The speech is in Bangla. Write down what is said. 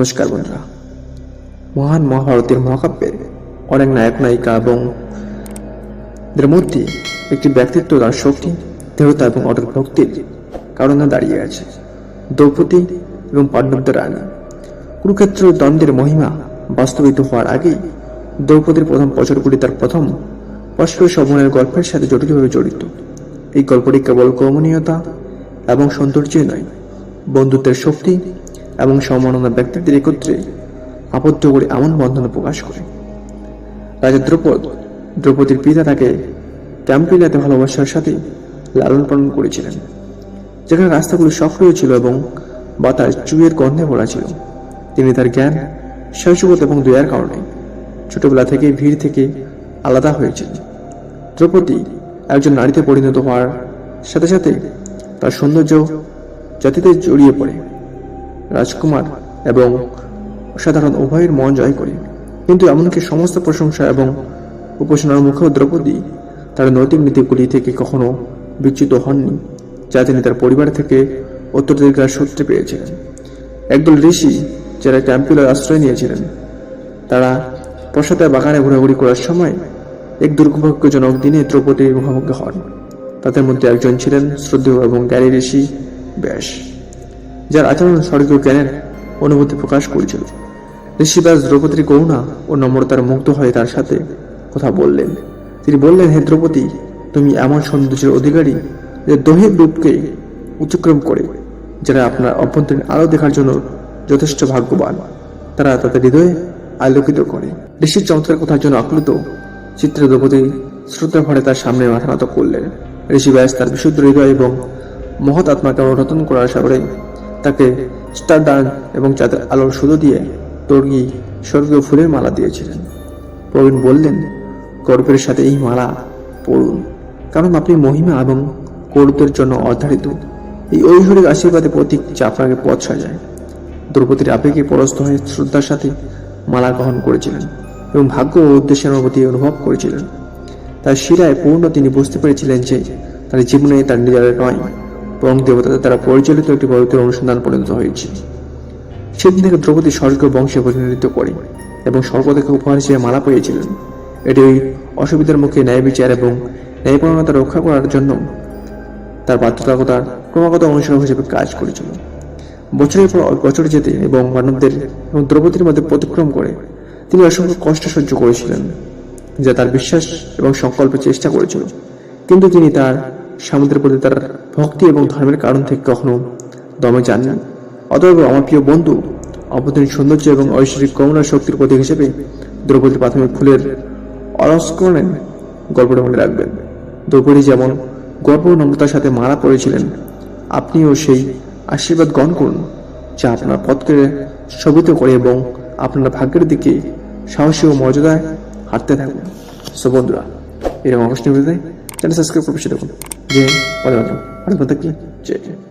নমস্কার বন্ধুরা। মহান মহাভারতের মহাকাব্যের অনেক নায়ক, নায়িকা এবং এদের মধ্যে একটি ব্যক্তিত্ব তার শক্তি, দৃঢ়তা এবং অটল ভক্তির কারণে দাঁড়িয়ে আছে। দ্রৌপদী এবং পাণ্ডবদের রানী। কুরুক্ষেত্র দ্বন্দ্বের মহিমা বাস্তবিত হওয়ার আগেই দ্রৌপদীর প্রথম বছরগুলি তার প্রথম পরস্পর সমনের গল্পের সাথে জটিলভাবে জড়িত। এই গল্পটি কেবল কমনীয়তা এবং সৌন্দর্যই নয়, বন্ধুত্বের শক্তি এবং সম্মাননা ব্যক্তিদের একত্রে আবদ্ধ করে এমন বন্ধন প্রকাশ করে। রাজা দ্রৌপদ, দ্রৌপদীর পিতা তাকে ক্যাম্পিলাতে ভালোবাসার সাথে লালন পালন করেছিলেন, যেখানে রাস্তাগুলো সক্রিয় ছিল এবং বাতাস চুয়ের গন্ধে ভরা ছিল। তিনি তার জ্ঞান শৈশবত এবং দয়ার কারণে ছোটবেলা থেকে ভিড় থেকে আলাদা হয়েছিলেন দ্রৌপদী একজন নারীতে পরিণত হওয়ার সাথে সাথে তার সৌন্দর্য জাতিতে জড়িয়ে পড়ে। রাজকুমার এবং সাধারণ উভয়ের মন জয় করে। কিন্তু এমনকি সমস্ত প্রশংসা এবং উপাসনার মুখেও দ্রৌপদী তার নৈতিক নীতিগুলি থেকে কখনো বিচ্যুত হননি, যা তিনি তার পরিবার থেকে উত্তরাধিকার সূত্রে পেয়েছিলেন। একদল ঋষি যারা ক্যাম্পুলার আশ্রয় নিয়েছিলেন, তারা প্রসাদের বাগানে ঘোরাঘুরি করার সময় এক দুর্ভাগ্যজনক দিনে দ্রৌপদীর মুখোমুখি হন। তাদের মধ্যে একজন ছিলেন শ্রদ্ধেয় এবং জ্ঞানী ঋষি ব্যাস। যার আচরণ স্বর্গীয় জ্ঞানের অনুভূতি প্রকাশ করেছিল। ঋষিদাস দ্রৌপদীর করুণা ও নম্রতার মুগ্ধ হয়ে তার সাথে কথা বললেন। তিনি বললেন, হে দ্রৌপদী, তুমি এমন সৌন্দর্যের অধিকারী যে দৈহিক রূপকে অতিক্রম করে, যারা আপনার অভ্যন্তরীণ আলো দেখার জন্য যথেষ্ট ভাগ্যবান, তারা তাদের হৃদয়ে আলোকিত করে। ঋষির চমৎকার কথার জন্য আপ্লুত চিত্রে দ্রৌপদী শ্রদ্ধা ভরে তার সামনে মাথা নত করলেন। ঋষি ব্যাস তার বিশুদ্ধ হৃদয় এবং মহৎ আত্মাকে অনুরোধন করার সাগরে তাকে স্টার ডান এবং চাঁদের আলোর সুতো দিয়ে তর্গি স্বর্গীয় ফুলের মালা দিয়েছিলেন। প্রবীণ বললেন, গর্বের সাথে এই মালা পড়ুন কারণ আপনি মহিমা এবং গৌরবের জন্য অর্ধারিত এই ঐশ্বরিক আশীর্বাদে প্রতীক আপনাকে পথ সাজায় দ্রৌপদীর আবেগে পরস্ত হয়ে শ্রদ্ধার সাথে মালা গ্রহণ করেছিলেন এবং ভাগ্য ও উদ্দেশ্যের অনুভূতি অনুভব করেছিলেন। তার শিরায় পূর্ণ তিনি বুঝতে পেরেছিলেন যে তার জীবনে তার নিজের নয়। বরং দেবতাদের দ্বারা পরিচালিত একটি পবিত্র অনুসন্ধান পরিণত হয়েছে। সেদিন থেকে দ্রৌপদী স্বর্গ বংশে প্রতিনিধিত্ব করে এবং সর্বদেকে উপহার হিসেবে মালা পেয়েছিলেন। এটি ওই অসুবিধার মুখে ন্যায় বিচার এবং ন্যায়পরণতা রক্ষা করার জন্য তার বাধ্যবাধকতার ক্রমাগত অনুসরণ হিসেবে কাজ করেছিল। বছরের পর বছর যেতে এবং মানবদের এবং দ্রৌপদীর মধ্যে প্রতিক্রম করে তিনি অসংখ্য কষ্ট সহ্য করেছিলেন, যা তার বিশ্বাস এবং সংকল্পে চেষ্টা করেছিল। কিন্তু তিনি তার স্বামীদের প্রতি তার ভক্তি এবং ধর্মের কারণ থেকে কখনো দমে যাননি। অতএব আমার প্রিয় বন্ধু অভ্যন্তরীণ সৌন্দর্য এবং ঐশ্বরিক করুণার শক্তির প্রতীক হিসেবে দ্রৌপদীর প্রাথমিক ফুলের অলস্করণের গল্পটা মনে রাখবেন। দ্রৌপদী যেমন গর্ব নম্রতার সাথে মারা পড়েছিলেন আপনিও সেই আশীর্বাদ গ্রহণ করুন যা আপনার পথকে শোভিত করে এবং আপনার ভাগ্যের দিকে সাহসী ও মর্যাদায় হাঁটতে থাকুন। সো বন্ধুরা, এরকম অবশ্যই চ্যানেল সাবস্ক্রাইব করে বসে দেখুন যে পরে আর কি জয় জয়